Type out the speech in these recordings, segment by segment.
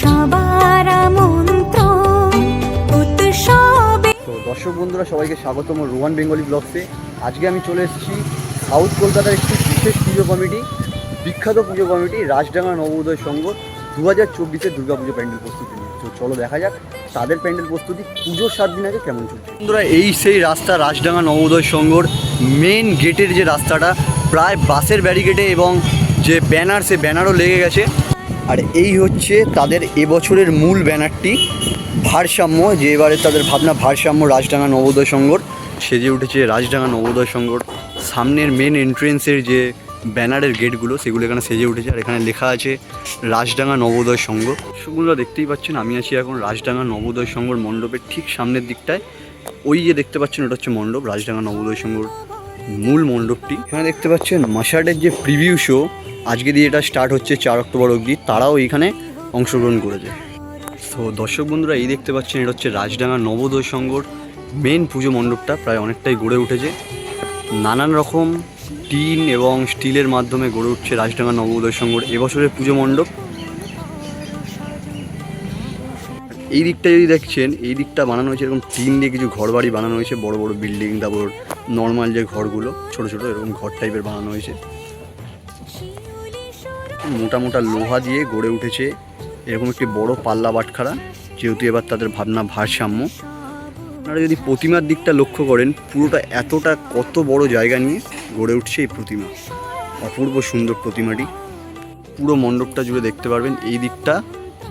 সবার আমন্ত্রণ। উৎসবে তো দর্শক বন্ধুরা সবাইকে স্বাগতম রোহান বেঙ্গলি ব্লগসে। আজকে আমি চলে এসেছি সাউথ কলকাতার একটি বিশেষ পুজো কমিটি বিখ্যাত পুজো কমিটি রাজডাঙ্গা নবোদয় সংঘ দু হাজার চব্বিশের দুর্গাপুজো প্যান্ডেল প্রস্তুতি নিয়ে। তো চলো দেখা যাক তাদের প্যান্ডেল প্রস্তুতি পুজোর সাত দিন আগে কেমন চলছে। বন্ধুরা এই সেই রাস্তা রাজডাঙ্গা নবোদয় সংঘর মেন গেটের যে রাস্তাটা প্রায় বাসের ব্যারিকেডে এবং যে ব্যানার সে ব্যানারও লেগে গেছে। আর এই হচ্ছে তাদের এবছরের মূল ব্যানারটি ভারসাম্য, যে এবারে তাদের ভাবনা ভারসাম্য রাজডাঙ্গা নবোদয় সংঘর। সেজে উঠেছে রাজডাঙ্গা নবোদয় সংঘর। সামনের মেন এন্ট্রেন্সের যে ব্যানারের গেটগুলো সেগুলো এখানে সেজে উঠেছে। আর এখানে লেখা আছে রাজডাঙ্গা নবোদয় সংঘ। সেগুলো দেখতেই পাচ্ছেন, আমি আছি এখন রাজডাঙ্গা নবোদয় সংঘর মণ্ডপের ঠিক সামনের দিকটায়। ওই যে দেখতে পাচ্ছেন, ওটা হচ্ছে মণ্ডপ, রাজডাঙ্গা নবোদয় সংঘর মূল মণ্ডপটি। এখানে দেখতে পাচ্ছেন মাসাডের যে প্রিভিউ শো আজকে দিয়ে এটা স্টার্ট হচ্ছে চার অক্টোবর অবধি। তারাও এখানে অংশগ্রহণ করেছে। তো দর্শক বন্ধুরা, এই দেখতে পাচ্ছেন, এটা হচ্ছে রাজডাঙ্গা নবোদয় সংঘর মেন পুজো মণ্ডপটা, প্রায় অনেকটাই গড়ে উঠেছে। নানান রকম টিন এবং স্টিলের মাধ্যমে গড়ে উঠছে রাজডাঙ্গা নবোদয় সংঘর এবছরের পুজো মণ্ডপ। এই দিকটা যদি দেখছেন, এই দিকটা বানানো হয়েছে, এরকম টিন দিয়ে কিছু ঘর বাড়ি বানানো হয়েছে, বড় বড় বিল্ডিং তারপর নর্মাল যে ঘরগুলো, ছোট ছোট, এরকম ঘর টাইপের বানানো হয়েছে। মোটা মোটা লোহা দিয়ে গড়ে উঠেছে। এরকম একটি বড় পাল্লা বাটখারা, যেহেতু এবার তাদের ভাবনা ভারসাম্য। আপনারা যদি প্রতিমার দিকটা লক্ষ্য করেন, পুরোটা এতটা কত বড় জায়গা নিয়ে গড়ে উঠছে এই প্রতিমা। অপূর্ব সুন্দর প্রতিমাটি। পুরো মণ্ডপটা জুড়ে দেখতে পারবেন এই দিকটা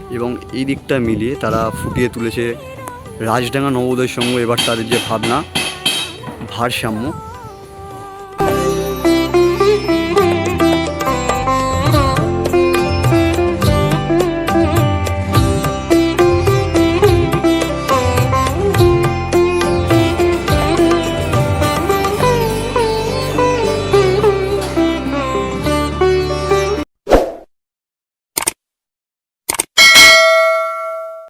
এবং এই দিকটা মিলিয়ে তারা ফুটিয়ে তুলেছে। রাজডাঙ্গা নবোদয় সংঘ এবার তাদের যে ভাবনা, ভারসাম্য।